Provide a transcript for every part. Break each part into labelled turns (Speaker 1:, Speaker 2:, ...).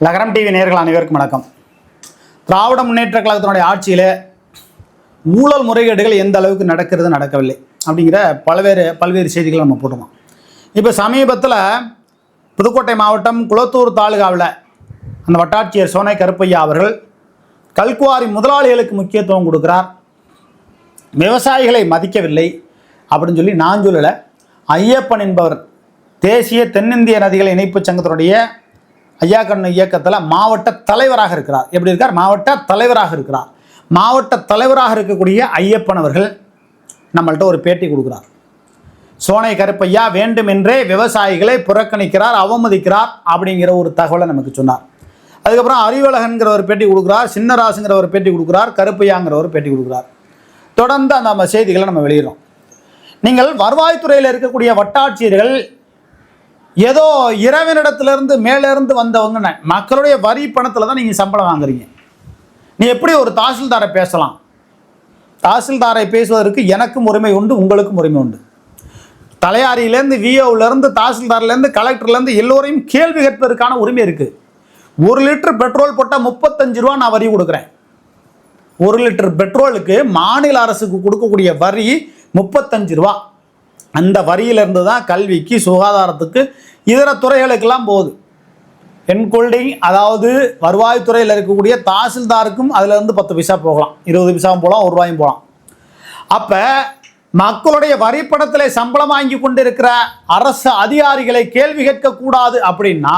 Speaker 1: நகரம் டிவி நேர்கள் அனைவருக்கும் வணக்கம். திராவிட முன்னேற்ற கழகத்தினுடைய ஆட்சியில் ஊழல் முறைகேடுகள் எந்த அளவுக்கு நடக்கிறது நடக்கவில்லை அப்படிங்கிற பல்வேறு பல்வேறு செய்திகளை நம்ம போடுவோம் இப்போ சமீபத்தில் புதுக்கோட்டை மாவட்டம் குளத்தூர் தாலுகாவில் அந்த வட்டாட்சியர் சோனை கருப்பையா அவர்கள் கல்குவாரி முதலாளிகளுக்கு முக்கியத்துவம் கொடுக்கிறார். விவசாயிகளை மதிக்கவில்லை அப்படின்னு சொல்லி நான் சொல்லலை. ஐயப்பன் என்பவர் தேசிய தென்னிந்திய நதிகள் இணைப்பு சங்கத்தினுடைய ஐயா கண்ணு இயக்கத்தில் மாவட்ட தலைவராக இருக்கிறார். எப்படி இருக்கார்? மாவட்ட தலைவராக இருக்கிறார். மாவட்ட தலைவராக இருக்கக்கூடிய ஐயப்பன் அவர்கள் நம்மள்ட்ட ஒரு பேட்டி கொடுக்குறார். சோனை கருப்பையா வேண்டுமென்றே விவசாயிகளை புறக்கணிக்கிறார் அவமதிக்கிறார் அப்படிங்கிற ஒரு தகவலை நமக்கு சொன்னார். அதுக்கப்புறம் அறிவழகன்கிற ஒரு பேட்டி கொடுக்குறார் சின்னராசுங்கிற ஒரு பேட்டி கொடுக்குறார் கருப்பையாங்கிற ஒரு பேட்டி கொடுக்குறார். தொடர்ந்து அந்த நம்ம செய்திகளை நம்ம வெளியிடறோம். நீங்கள் வருவாய்த்துறையில் இருக்கக்கூடிய வட்டாட்சியர்கள் ஏதோ இறைவனிடத்திலிருந்து மேலேருந்து வந்தவங்க மக்களுடைய வரி பணத்தில் தான் நீங்கள் சம்பளம் வாங்குறீங்க. நீ எப்படி ஒரு தாசில்தாரை பேசலாம்? தாசில்தாரை பேசுவதற்கு எனக்கும் உரிமை உண்டு உங்களுக்கும் உரிமை உண்டு. தலையாரியிலேருந்து விஓவிலேருந்து தாசில்தார்லேருந்து கலெக்டர்லேருந்து எல்லோரையும் கேள்வி கேட்பதற்கான உரிமை இருக்குது ஒரு லிட்டர் பெட்ரோல் போட்டால் முப்பத்தஞ்சு ரூபா நான் வரி கொடுக்குறேன். ஒரு லிட்டர் பெட்ரோலுக்கு மாநில அரசுக்கு கொடுக்கக்கூடிய வரி முப்பத்தஞ்சு ரூபா. அந்த வரியிலிருந்து தான் கல்விக்கு சுகாதாரத்துக்கு இதர துறைகளுக்கெல்லாம் போகுது. என்கொல்டிங் அதாவது வருவாய்த்துறையில் இருக்கக்கூடிய தாசில்தாருக்கும் அதிலிருந்து பத்து பைசா போகலாம். இருபது பைசாவும் போகலாம் ஒரு ரூபாயும் போகலாம். அப்போ மக்களுடைய வரிப்படத்தில் சம்பளம் வாங்கி கொண்டிருக்கிற அரசு அதிகாரிகளை கேள்வி கேட்கக்கூடாது அப்படின்னா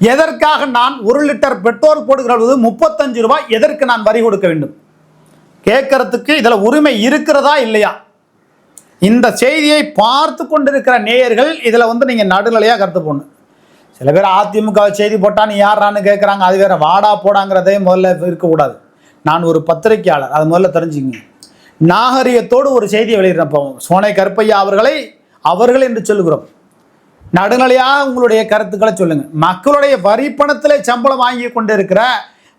Speaker 1: எதற்காக நான் ஒரு லிட்டர் பெட்ரோல் போடுகிற முப்பத்தஞ்சு ரூபாய் எதற்கு நான் வரி கொடுக்க வேண்டும்? கேட்கறதுக்கு இதில் உரிமை இருக்கிறதா இல்லையா? இந்த செய்தியை பார்த்து கொண்டிருக்கிற நேயர்கள் இதில் வந்து நீங்கள் நடுநிலையாக கருத்து போடணும். சில பேர் அதிமுக செய்தி போட்டால் நீ யாரான்னு கேட்குறாங்க அது வேற வாடா போடாங்கிறதே முதல்ல இருக்கக்கூடாது. நான் ஒரு பத்திரிக்கையாளர் அது முதல்ல தெரிஞ்சுங்க நாகரிகத்தோடு ஒரு செய்தியை வெளியிடுறப்போ சோனை கருப்பையா அவர்களை அவர்கள் என்று சொல்லுகிறோம். நடுநிலையாக உங்களுடைய கருத்துக்களை சொல்லுங்க. மக்களுடைய வரி பணத்தில் சம்பளம் வாங்கி கொண்டிருக்கிற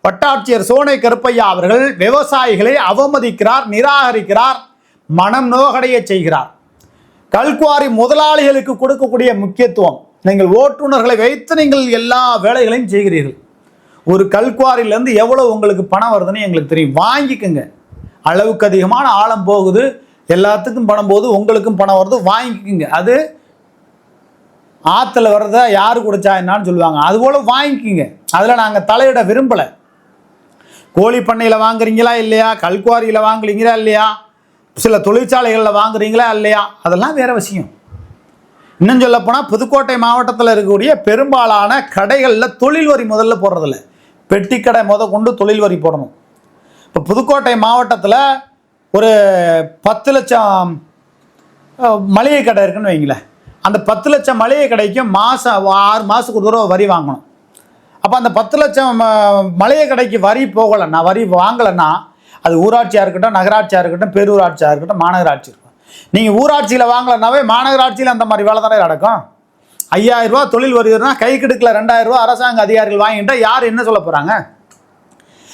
Speaker 1: வட்டாட்சியர் சோனை கருப்பையா அவர்கள் விவசாயிகளை அவமதிக்கிறார் நிராகரிக்கிறார் மனம் நோகடைய செய்கிறார். கல்குவாரி முதலாளிகளுக்கு கொடுக்கக்கூடிய முக்கியத்துவம் நீங்கள் ஓட்டுநர்களை வைத்து நீங்கள் எல்லா வேலைகளையும் செய்கிறீர்கள். ஒரு கல்குவாரிலேருந்து எவ்வளோ உங்களுக்கு பணம் வருதுன்னு எங்களுக்கு தெரியும். வாங்கிக்கோங்க. அளவுக்கு அதிகமான ஆழம் போகுது. எல்லாத்துக்கும் பணம் போகுது உங்களுக்கும் பணம் வருது வாங்கிக்கோங்க. அது ஆற்றுல வர்றத யார் குடிச்சா என்னான்னு சொல்லுவாங்க. அதுபோல் வாங்கிக்கோங்க. அதில் நாங்கள் தலையிட விரும்பலை. கோழி பண்ணையில் வாங்குறீங்களா இல்லையா? கல்குவாரியில் வாங்குறீங்களா இல்லையா? சில தொழிற்சாலைகளில் வாங்குறீங்களா இல்லையா? அதெல்லாம் வேறு விஷயம். இன்னும் சொல்லப்போனால் புதுக்கோட்டை மாவட்டத்தில் இருக்கக்கூடிய பெரும்பாலான கடைகளில் தொழில் வரி முதல்ல போடுறதில்ல. பெட்டி கடை முத கொண்டு தொழில் வரி போடணும். இப்போ புதுக்கோட்டை மாவட்டத்தில் ஒரு பத்து லட்சம் மளிகை கடை இருக்குன்னு வைங்களேன். அந்த பத்து லட்சம் மளிகை கடைக்கும் மாதம் ஆறு மாதத்துக்கு ஒரு தடவை வரி வாங்கணும். அப்போ அந்த பத்து லட்சம் மளிகை கடைக்கு வரி போகலைன்னா வரி வாங்கலைன்னா அது ஊராட்சியாக இருக்கட்டும் நகராட்சியாக இருக்கட்டும் பேரூராட்சியாக இருக்கட்டும் மாநகராட்சி இருக்கும். நீங்கள் ஊராட்சியில் வாங்கலனாவே மாநகராட்சியில் அந்த மாதிரி வேலை தானே நடக்கும்? ஐயாயிரம் தொழில் வருதுன்னா கை கெடுக்கல ரெண்டாயிரரூபா அரசாங்க அதிகாரிகள் வாங்கிட்டா யார் என்ன சொல்ல போகிறாங்க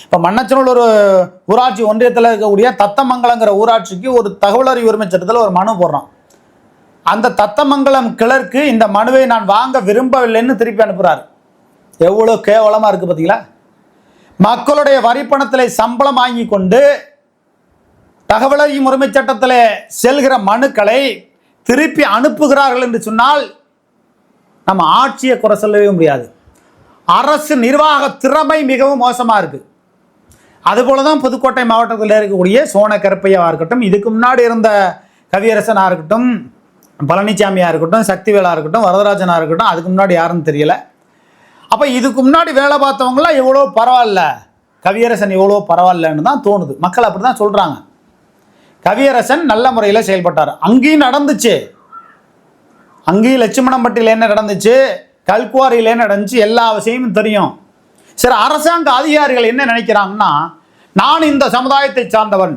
Speaker 1: இப்போ மன்னச்சனூர் ஒரு ஊராட்சி ஒன்றியத்தில் இருக்கக்கூடிய தத்தமங்கலங்கிற ஊராட்சிக்கு ஒரு தகவல் அறிவு உரிமை சட்டத்தில் ஒரு மனு போடுறோம். அந்த தத்தமங்கலம் கிளர்க்கு இந்த மனுவை நான் வாங்க விரும்பவில்லைன்னு திருப்பி அனுப்புகிறார் எவ்வளோ கேவலமாக இருக்குது பார்த்தீங்களா மக்களுடைய வரிப்பணத்தில் சம்பளம் வாங்கி கொண்டு தகவல் அறியும் உரிமை சட்டத்தில் செல்கிற மனுக்களை திருப்பி அனுப்புகிறார்கள் என்று சொன்னால் நம்ம ஆட்சியை குறை சொல்லவே முடியாது. அரசு நிர்வாக திறமை மிகவும் மோசமாக இருக்குது அதுபோல தான் புதுக்கோட்டை மாவட்டத்தில் இருக்கக்கூடிய சோன கருப்பையாவாக இருக்கட்டும் இதுக்கு முன்னாடி இருந்த கவியரசனாக இருக்கட்டும் பழனிசாமியாக இருக்கட்டும் சக்திவேலாக இருக்கட்டும் வரதராஜனாக இருக்கட்டும் அதுக்கு முன்னாடி யாருன்னு தெரியல. அப்போ இதுக்கு முன்னாடி வேலை பார்த்தவங்களாம் எவ்வளோ பரவாயில்ல. கவியரசன் எவ்வளோ பரவாயில்லன்னு தான் தோணுது. மக்கள் அப்படி தான் சொல்கிறாங்க கவியரசன் நல்ல முறையில் செயல்பட்டார். அங்கேயும் நடந்துச்சு. அங்கேயும் லட்சுமணம்பட்டியில் என்ன நடந்துச்சு? கல்குவாரியில் என்ன நடந்துச்சு? எல்லா விஷயமும் தெரியும். சரி அரசாங்க அதிகாரிகள் என்ன நினைக்கிறாங்கன்னா நான் இந்த சமுதாயத்தை சார்ந்தவன்.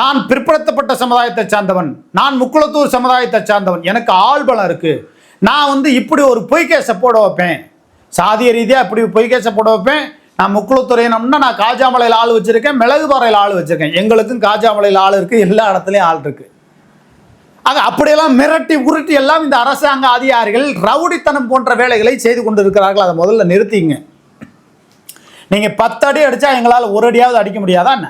Speaker 1: நான் பிற்படுத்தப்பட்ட சமுதாயத்தை சார்ந்தவன். நான் முக்குளத்தூர் சமுதாயத்தை சார்ந்தவன். எனக்கு ஆள்பலம் இருக்குது நான் வந்து இப்படி ஒரு பொய்க்கேசை போட வைப்பேன். சாதிய ரீதியாக இப்படி பொய் கேசப்பட போட வைப்பேன். நான் முக்குளத்துறையினம்னா நான் காஜாமலையில் ஆள் வச்சுருக்கேன் மிளகுபாறையில் ஆள் வச்சுருக்கேன். எங்களுக்கும் காஜாமலையில் ஆள் இருக்குது எல்லா இடத்துலையும் ஆள் இருக்குது ஆக அப்படியெல்லாம் மிரட்டி உருட்டி எல்லாம் இந்த அரசாங்க அதிகாரிகள் ரவுடித்தனம் போன்ற வேலைகளை செய்து கொண்டு இருக்கிறார்கள் அதை முதல்ல நிறுத்திங்க. நீங்கள் பத்து அடி அடித்தா எங்களால் ஒரு அடியாவது அடிக்க முடியாதா என்ன?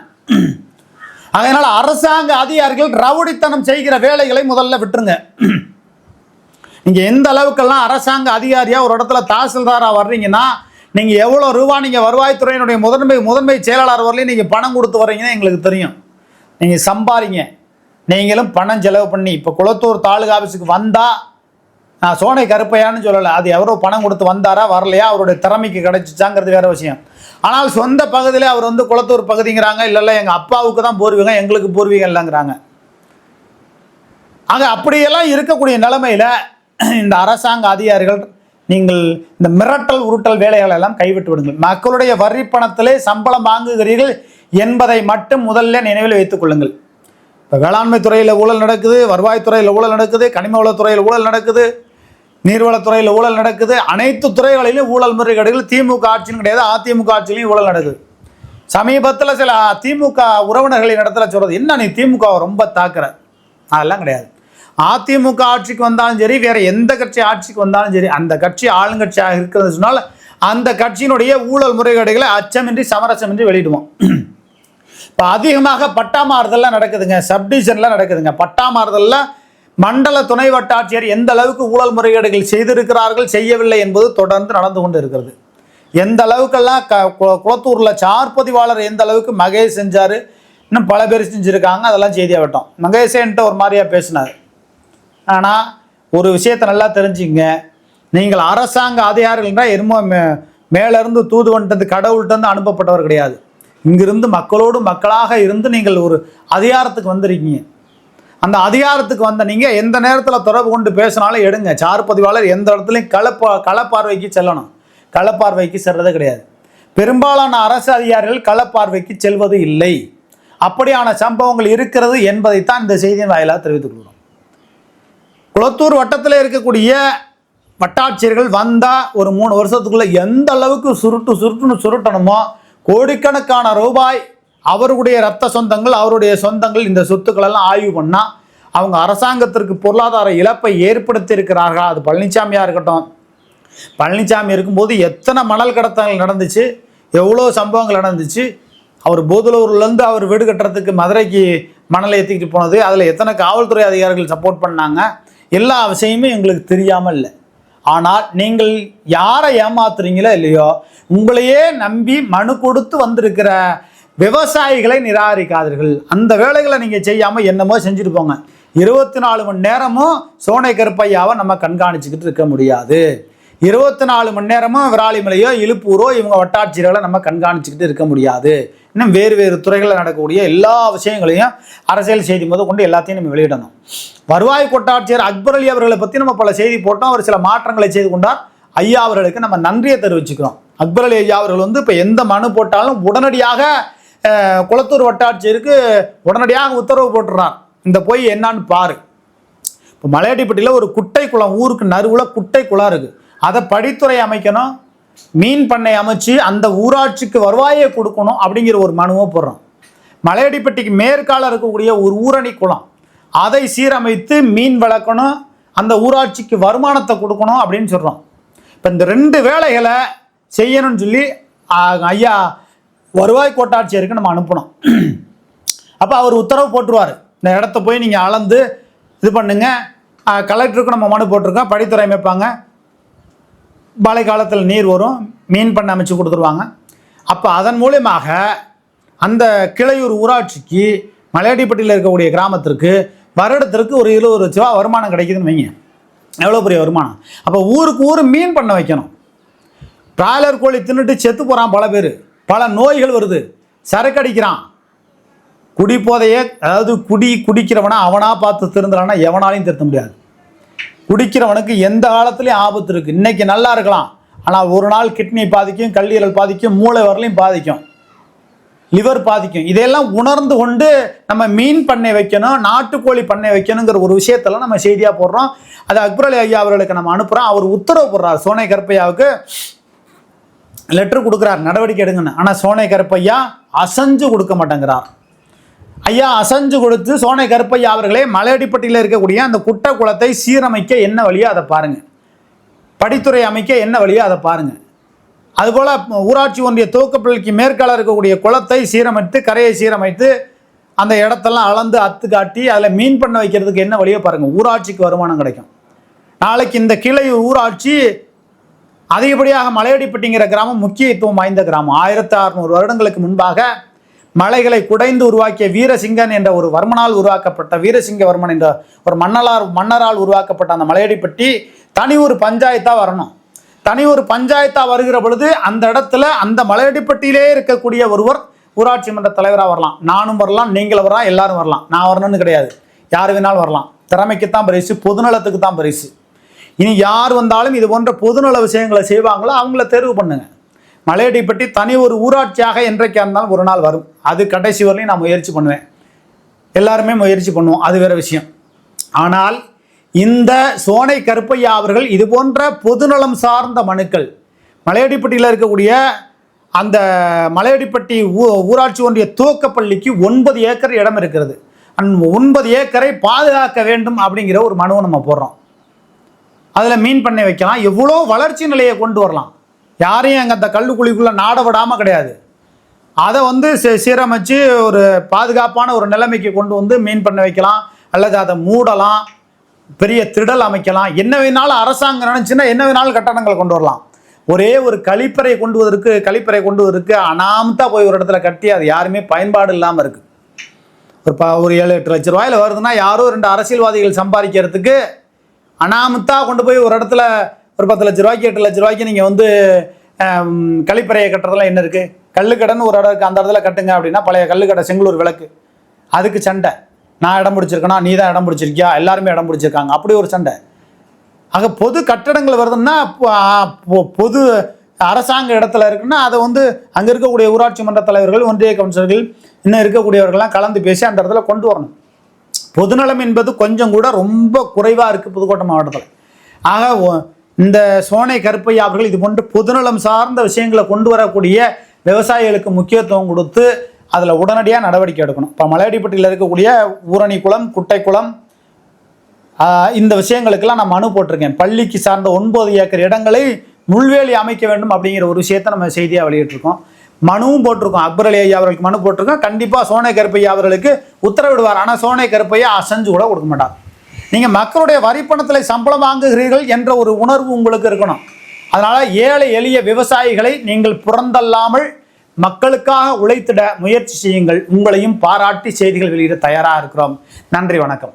Speaker 1: அதனால் அரசாங்க அதிகாரிகள் ரவுடித்தனம் செய்கிற வேலைகளை முதல்ல விட்டுருங்க. நீங்கள் எந்த அளவுக்கெல்லாம் அரசாங்க அதிகாரியாக ஒரு இடத்துல தாசில்தாராக வர்றீங்கன்னா நீங்கள் எவ்வளோ ரூபா நீங்கள் வருவாய்த்துறையினுடைய முதன்மை முதன்மை செயலாளர் வரலையும் நீங்கள் பணம் கொடுத்து வர்றீங்கன்னு எங்களுக்கு தெரியும். நீங்கள் சம்பாரிங்க நீங்களும் பணம் செலவு பண்ணி இப்போ குளத்தூர் தாலுகா ஆஃபீஸுக்கு வந்தால் நான் சோனை கருப்பையான்னு சொல்லலை அது எவரோ பணம் கொடுத்து வந்தாரா வரலையா அவருடைய திறமைக்கு கிடைச்சிச்சாங்கிறது வேற விஷயம். ஆனால் சொந்த பகுதியில் அவர் வந்து குளத்தூர் பகுதிங்கிறாங்க இல்லை இல்லை எங்கள் அப்பாவுக்கு தான் பூர்வீகம் எங்களுக்கு பூர்வீகம் இல்லைங்கிறாங்க. ஆக அப்படியெல்லாம் இருக்கக்கூடிய நிலமையில் இந்த அரசாங்க அதிகாரிகள் நீங்கள் இந்த மிரட்டல் உருட்டல் வேலைகளை எல்லாம் கைவிட்டு விடுங்கள். மக்களுடைய வரி பணத்திலே சம்பளம் வாங்குகிறீர்கள் என்பதை மட்டும் முதல்ல நினைவில் வைத்துக் கொள்ளுங்கள். இப்போ வேளாண்மை துறையில் ஊழல் நடக்குது வருவாய்த்துறையில் ஊழல் நடக்குது கனிம வளத்துறையில் ஊழல் நடக்குது நீர்வளத்துறையில் ஊழல் நடக்குது அனைத்து துறைகளிலும் ஊழல் முறைகேடுகள் திமுக ஆட்சியும் கிடையாது அதிமுக ஆட்சியிலையும் ஊழல் நடக்குது. சமீபத்தில் சில திமுக உறவினர்களை நடத்துல சொல்கிறது என்ன நீ திமுக ரொம்ப தாக்குற? அதெல்லாம் கிடையாது. அதிமுக ஆட்சிக்கு வந்தாலும் சரி வேற எந்த கட்சி ஆட்சிக்கு வந்தாலும் சரி அந்த கட்சி ஆளுங்கட்சியாக இருக்கிறது சொன்னால் அந்த கட்சியினுடைய ஊழல் முறைகேடுகளை அச்சமின்றி சமரசமின்றி வெளியிடுவோம். இப்போ அதிகமாக பட்டா மாறுதல்லாம் நடக்குதுங்க சப்டிவிஷன்லாம் நடக்குதுங்க. பட்டா மாறுதலில் மண்டல துணை வட்டாட்சியர் எந்த அளவுக்கு ஊழல் முறைகேடுகள் செய்திருக்கிறார்கள் செய்யவில்லை என்பது தொடர்ந்து நடந்து கொண்டு இருக்கிறது. எந்த அளவுக்கெல்லாம் க கு- குளத்தூர்ல சார் பதிவாளர் எந்த அளவுக்கு மகேஷ் செஞ்சார் இன்னும் பல பேர் செஞ்சுருக்காங்க அதெல்லாம் செய்தியாக விட்டோம். மகேஷன்ட்டு ஒரு மாதிரியாக பேசினார். ஆனால் ஒரு விஷயத்தை நல்லா தெரிஞ்சுங்க நீங்கள் அரசாங்க அதிகாரிகள்னா எருமோ மே மேலேருந்து தூது வந்துட்டு கடவுள்கிட்ட அனுப்பப்பட்டவர் கிடையாது. இங்கிருந்து மக்களோடு மக்களாக இருந்து நீங்கள் ஒரு அதிகாரத்துக்கு வந்திருக்கீங்க. அந்த அதிகாரத்துக்கு வந்த நீங்கள் எந்த நேரத்தில் தொடர்பு கொண்டு பேசினாலும் எடுங்க. சார் பதிவாளர் எந்த இடத்துலையும் களப்பா களப்பார்வைக்கு செல்லணும். களப்பார்வைக்கு செல்வது கிடையாது. பெரும்பாலான அரசு அதிகாரிகள் களப்பார்வைக்கு செல்வது இல்லை. அப்படியான சம்பவங்கள் இருக்கிறது என்பதைத்தான் இந்த செய்தியின் வாயிலாக தெரிவித்துக் கொள்கிறோம். குளத்தூர் வட்டத்தில் இருக்கக்கூடிய வட்டாட்சியர்கள் வந்தால் ஒரு மூணு வருஷத்துக்குள்ளே எந்த அளவுக்கு சுருட்டு சுருட்டுன்னு சுருட்டணுமோ கோடிக்கணக்கான ரூபாய் அவருடைய ரத்த சொந்தங்கள் அவருடைய சொந்தங்கள் இந்த சொத்துக்களெல்லாம் ஆய்வு பண்ணால் அவங்க அரசாங்கத்திற்கு பொருளாதார இழப்பை ஏற்படுத்தியிருக்கிறார்களா? அது பழனிசாமியாக இருக்கட்டும். பழனிசாமி இருக்கும்போது எத்தனை மணல் கடத்தங்கள் நடந்துச்சு எவ்வளோ சம்பவங்கள் நடந்துச்சு அவர் போதலூர்லேருந்து அவர் வீடு கட்டுறதுக்கு மதுரைக்கு மணல் ஏற்றிக்கிட்டு போனது அதில் எத்தனை காவல்துறை அதிகாரிகள் சப்போர்ட் பண்ணாங்க எல்லா விஷயமே எங்களுக்கு தெரியாமல் இல்லை. ஆனால் நீங்கள் யாரை ஏமாத்துறீங்களோ இல்லையோ உங்களையே நம்பி மனு கொடுத்து வந்திருக்கிற விவசாயிகளை நிராகரிக்காதீர்கள். அந்த வேலைகளை நீங்கள் செய்யாமல் என்னமோ செஞ்சுட்டு போங்க. இருபத்தி நாலு மணி நேரமும் சோனை கருப்பையாவை நம்ம கண்காணிச்சுக்கிட்டு இருக்க முடியாது. இருபத்தி நாலு மணி நேரமும் விராலிமலையோ இழுப்பூரோ இவங்க வட்டாட்சியர்களை நம்ம கண்காணிச்சுக்கிட்டு இருக்க முடியாது. இன்னும் வேறு வேறு துறைகளில் நடக்கக்கூடிய எல்லா விஷயங்களையும் அரசியல் செய்தி முதல் கொண்டு எல்லாத்தையும் நம்ம வெளியிடணும். வருவாய் கோட்டாட்சியர் அக்பர் அலி அவர்களை பற்றி நம்ம பல செய்தி போட்டோம். அவர் சில மாற்றங்களை செய்து கொண்டார். ஐயா அவர்களுக்கு நம்ம நன்றியை தெரிவிச்சுக்கிறோம். அக்பர் அலி ஐயா அவர்கள் வந்து இப்போ எந்த மனு போட்டாலும் உடனடியாக குளத்தூர் வட்டாட்சியருக்கு உடனடியாக உத்தரவு போட்டுறார். இந்த போய் என்னான்னு பாரு. இப்போ மலையாட்டிப்பட்டியில் ஒரு குட்டை குளம் ஊருக்கு நறுவில் குட்டை குளம் இருக்குது அதை படித்துறை அமைக்கணும் மீன் பண்ணை அமைச்சு அந்த ஊராட்சிக்கு வருவாயை கொடுக்கணும் அப்படிங்கிற ஒரு மனுவை போடுறோம். மலையடிப்பட்டிக்கு மேற்கால இருக்கக்கூடிய ஒரு ஊரணி குளம் அதை சீரமைத்து மீன் வளர்க்கணும் அந்த ஊராட்சிக்கு வருமானத்தை கொடுக்கணும் அப்படின்னு சொல்கிறோம் இப்போ இந்த ரெண்டு வேலைகளை செய்யணும்னு சொல்லி ஐயா வருவாய் கோட்டாட்சியருக்கு நம்ம அனுப்பணும். அப்போ அவர் உத்தரவு போட்டுருவார். இந்த இடத்த போய் நீங்கள் அளந்து இது பண்ணுங்கள் கலெக்டருக்கு நம்ம மனு போட்டிருக்கோம் படித்துறை அமைப்பாங்க. மழை காலத்தில் நீர் வரும் மீன் பண்ண அமைச்சு கொடுத்துருவாங்க. அப்போ அதன் மூலியமாக அந்த கிளையூர் ஊராட்சிக்கு மலையாடிப்பட்டியில் இருக்கக்கூடிய கிராமத்திற்கு வருடத்திற்கு ஒரு இருபது லட்ச ரூபா வருமானம் கிடைக்குதுன்னு வைங்க. எவ்வளோ பெரிய வருமானம்? அப்போ ஊருக்கு ஊர் மீன் பண்ண வைக்கணும். பிராய்லர் கோழி தின்னுட்டு செத்து போகிறான் பல பேர். பல நோய்கள் வருது. சரக்கு அடிக்கிறான். குடி போதையே அதாவது குடி குடிக்கிறவனா அவனாக பார்த்து திருந்துறான்னா எவனாலையும் திருத்த முடியாது. குடிக்கிறவனுக்கு எந்த காலத்துலேயும் ஆபத்து இருக்குது இன்றைக்கி நல்லா இருக்கலாம். ஆனால் ஒரு நாள் கிட்னி பாதிக்கும் கல்லீரல் பாதிக்கும் மூளை வரலையும் பாதிக்கும். லிவர் பாதிக்கும். இதையெல்லாம் உணர்ந்து கொண்டு நம்ம மீன் பண்ணை வைக்கணும் நாட்டுக்கோழி பண்ணை வைக்கணுங்கிற ஒரு விஷயத்தெல்லாம் நம்ம செய்தியாக போடுறோம். அது அக்பர் அலி ஐயா அவர்களுக்கு நம்ம அனுப்புகிறோம் அவர் உத்தரவு போடுறார். சோனை கருப்பையாவுக்கு லெட்டர் கொடுக்குறார். நடவடிக்கை எடுங்கன்னு. ஆனால் சோனை கருப்பையா அசைஞ்சு கொடுக்க மாட்டேங்கிறார். ஐயா அசைஞ்சு கொடுத்து சோனை கருப்பையா அவர்களே மலையடிப்பட்டியில் இருக்கக்கூடிய அந்த குட்டை குளத்தை சீரமைக்க என்ன வழியோ அதை பாருங்கள் படித்துறை அமைக்க என்ன வழியோ அதை பாருங்கள் அதுபோல் ஊராட்சி ஒன்றிய துவக்கப்பள்ளிக்கு மேற்கால இருக்கக்கூடிய குளத்தை சீரமைத்து கரையை சீரமைத்து அந்த இடத்தெல்லாம் அளந்து அத்து காட்டி அதில் மீன் பண்ண வைக்கிறதுக்கு என்ன வழியோ பாருங்கள் ஊராட்சிக்கு வருமானம் கிடைக்கும். நாளைக்கு இந்த கிளை ஊராட்சி அதிகப்படியாக மலையடிப்பட்டிங்கிற கிராமம் முக்கியத்துவம் வாய்ந்த கிராமம். ஆயிரத்தி அறுநூறு வருடங்களுக்கு முன்பாக மலைகளை குடைந்து உருவாக்கிய வீரசிங்கன் என்ற ஒரு வர்மனால் உருவாக்கப்பட்ட வீரசிங்கவர்மன் என்ற ஒரு மன்னலார் மன்னரால் உருவாக்கப்பட்ட அந்த மலையடிப்பட்டி தனி ஒரு பஞ்சாயத்தாக வரணும். தனி ஒரு பஞ்சாயத்தாக வருகிற பொழுது அந்த இடத்துல அந்த மலையடிப்பட்டியிலே இருக்கக்கூடிய ஒருவர் ஊராட்சி மன்ற தலைவராக வரலாம். நானும் வரலாம் நீங்கள் வரலாம் எல்லாரும் வரலாம். நான் வரணும்னு கிடையாது. யார் வேணாலும் வரலாம். திறமைக்கு தான் பரிசு பொதுநலத்துக்கு தான் பரிசு. இனி யார் வந்தாலும் இது போன்ற பொதுநல விஷயங்களை செய்வாங்களோ அவங்கள தேர்வு பண்ணுங்கள் மலையடிப்பட்டி தனி ஒரு ஊராட்சியாக என்றைக்கா இருந்தாலும் ஒரு நாள் வரும். அது கடைசி வரலையும் நான் முயற்சி பண்ணுவேன். எல்லாருமே முயற்சி பண்ணுவோம். அது வேற விஷயம். ஆனால் இந்த சோனை கருப்பையா அவர்கள் இது போன்ற பொதுநலம் சார்ந்த மனுக்கள் மலையடிப்பட்டியில் இருக்கக்கூடிய அந்த மலையடிப்பட்டி ஊ ஊராட்சி ஒன்றிய துவக்கப்பள்ளிக்கு ஒன்பது ஏக்கர் இடம் இருக்கிறது. அந்த ஒன்பது ஏக்கரை பாதுகாக்க வேண்டும் அப்படிங்கிற ஒரு மனுவை நம்ம போடுறோம். அதில் மீன் பண்ணை வைக்கலாம். எவ்வளோ வளர்ச்சி நிலையை கொண்டு வரலாம். யாரையும் அங்கே அந்த கல்லுக்குழிக்குள்ளே நாட விடாமல் கிடையாது. அதை வந்து சீ- சீரமைச்சு ஒரு பாதுகாப்பான ஒரு நிலைமைக்கு கொண்டு வந்து மீன் பண்ண வைக்கலாம். அல்லது அதை மூடலாம். பெரிய திடல் அமைக்கலாம். என்ன வேணாலும் அரசாங்கம் நினச்சின்னா என்ன வேணாலும் கட்டணங்கள் கொண்டு வரலாம். ஒரே ஒரு கழிப்பறை கொண்டு வதற்கு கழிப்பறை கொண்டு வருவதற்கு அனாமத்தா போய் ஒரு இடத்துல கட்டி அது யாருமே பயன்பாடு இல்லாமல் இருக்கு. ஒரு ப ஒரு ஏழு எட்டு லட்ச ரூபாயில் வருதுன்னா யாரோ ரெண்டு அரசியல்வாதிகள் சம்பாதிக்கிறதுக்கு அனாமத்தா கொண்டு போய் ஒரு இடத்துல ஒரு பத்து லட்ச ரூபாய்க்கு எட்டு லட்ச ரூபாய்க்கு நீங்கள் வந்து கழிப்பறையை கட்டுறதுலாம் என்ன இருக்குது கல்லுக்கடைன்னு ஒரு இடம் இருக்குது அந்த இடத்துல கட்டுங்க அப்படின்னா பழைய கல்லுக்கடை செங்கலூர் விளக்கு. அதுக்கு சண்டை. நான் இடம் பிடிச்சிருக்கேனா? நீ தான் இடம் பிடிச்சிருக்கியா? எல்லாருமே இடம் பிடிச்சிருக்காங்க. அப்படி ஒரு சண்டை. ஆக பொது கட்டடங்கள் வருதுன்னா பொது அரசாங்க இடத்துல இருக்குன்னா அதை வந்து அங்கே இருக்கக்கூடிய ஊராட்சி மன்ற தலைவர்கள் ஒன்றிய கவுன்சிலர்கள் இன்னும் இருக்கக்கூடியவர்கள்லாம் கலந்து பேசி அந்த இடத்துல கொண்டு வரணும். பொதுநலம் என்பது கொஞ்சம் கூட ரொம்ப குறைவாக இருக்குது புதுக்கோட்டை மாவட்டத்தில். ஆக இந்த சோனை கருப்பையா அவர்கள் இது போன்று பொதுநலம் சார்ந்த விஷயங்களை கொண்டு வரக்கூடிய விவசாயிகளுக்கு முக்கியத்துவம் கொடுத்து அதில் உடனடியாக நடவடிக்கை எடுக்கணும். இப்போ மலையடிப்பட்டியில் இருக்கக்கூடிய ஊரணி குளம் குட்டை குளம் இந்த விஷயங்களுக்கெல்லாம் நான் மனு போட்டிருக்கேன். பள்ளிக்கு சார்ந்த ஒன்பது ஏக்கர் இடங்களை முள்வேலி அமைக்க வேண்டும் அப்படிங்கிற ஒரு விஷயத்தை நம்ம செய்தியாக வெளியிட்டிருக்கோம். மனுவும் போட்டிருக்கோம். அக்பர் அலி ஐயா அவர்களுக்கு மனு போட்டிருக்கோம். கண்டிப்பாக சோனை கருப்பையா அவர்களுக்கு உத்தரவிடுவார். ஆனால் சோனை கருப்பையா அசைஞ்சு கூட கொடுக்க மாட்டார். நீங்கள் மக்களுடைய வரிப்பணத்தில் சம்பளம் வாங்குகிறீர்கள் என்ற ஒரு உணர்வு உங்களுக்கு இருக்கணும். அதனால் ஏழை எளிய விவசாயிகளை நீங்கள் புறந்தல்லாமல் மக்களுக்காக உழைத்திட முயற்சி செய்யுங்கள். உங்களையும் பாராட்டி செய்திகள் வெளியிட தயாராக இருக்கிறோம். நன்றி வணக்கம்.